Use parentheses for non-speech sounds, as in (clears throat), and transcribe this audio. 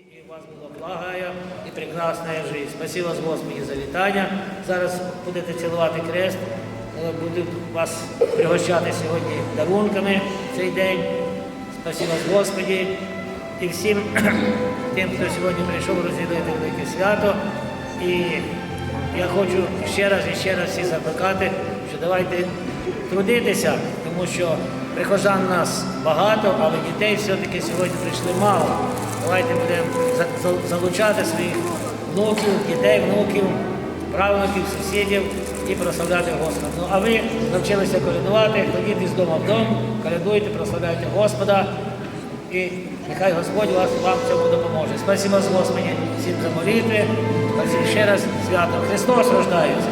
И у вас была благая і прекрасная жизнь. Спасибо вас, Господи, за вітання. Зараз будете цілувати крест, будуть вас пригощати сьогодні дарунками цей день. Спасибо вас, Господи. І всім (clears throat) тим, хто сьогодні прийшов розділити велике свято. І я хочу ще раз і ще раз всіх закликати, що давайте трудитися, тому що прихожан нас багато, але дітей все-таки сьогодні прийшли мало. Давайте будемо за- за- залучати своїх внуків, дітей, внуків, правнуків, сусідів і прославляти Господа. Ну а ви навчилися колядувати, ходіть з дому в дом, колядуйте, прославляйте Господа. І нехай Господь вас вам цьому допоможе. Спасибо вас, Господи, всім за молитви. Ще раз свято. Христос рождається.